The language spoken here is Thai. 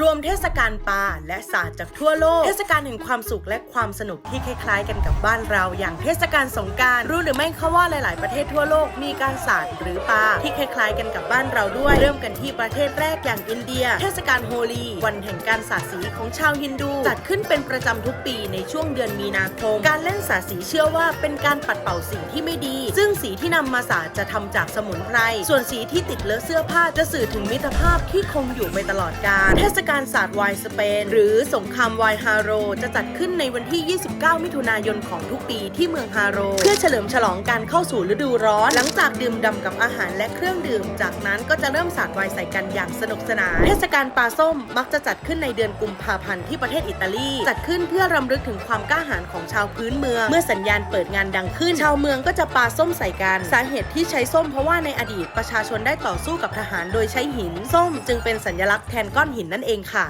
รวมเทศกาลปลาและศาสตร์จากทั่วโลก เทศกาลแห่งความสุขและความสนุกที่คล้ายๆ กันกับบ้านเรา อย่างเทศกาลสงการรู้หรือไม่คะว่าหลาย ๆ ประเทศทั่วโลกมีการศาสตร์หรือปลาที่คล้าย ๆ กันกับบ้านเราด้วย เริ่มกันที่ประเทศแรกอย่างอินเดีย เทศกาลโฮลีวันแห่งการสาดสีของชาวฮินดูจัดขึ้นเป็นประจำทุกปีในช่วงเดือนมีนาคม การเล่นสาดสีเชื่อว่าเป็นการปัดเป่าสิ่งที่ไม่ดี ซึ่งสีที่นำมาสาดจะทำจากสมุนไพรส่วนสีที่ติดเลอะเสื้อผ้าจะสื่อถึงมิตรภาพที่คงอยู่ไปตลอดกาลเทศกาลการศาสตร์ไวน์สเปน หรือสงครามไวน์ฮาโร จะจัดขึ้นในวันที่ 29 มิถุนายนของทุกปีที่เมืองฮาโร เพื่อเฉลิมฉลองการเข้าสู่ฤดูร้อน หลังจากดื่มด่ำกับอาหารและเครื่องดื่ม จากนั้นก็จะเริ่มศาสาดไวน์ใส่กันอย่างสนุกสนานเทศกาลปลาส้มมักจะจัดขึ้นในเดือนกุมภาพันธ์ที่ประเทศอิตาลี จัดขึ้นเพื่อรำลึกถึงความกล้าหาญของชาวพื้นเมือง เมื่อสัญญาณเปิดงานดังขึ้น ชาวเมืองก็จะปาส้มใส่กัน สาเหตุที่ใช้ส้มเพราะว่าในอดีตประชาชนได้ต่อสู้กับทหารโดยใช้หิน ส้มจึงเป็นสัญลักษณ์แทนก้อนหินนั่นเองค่ะ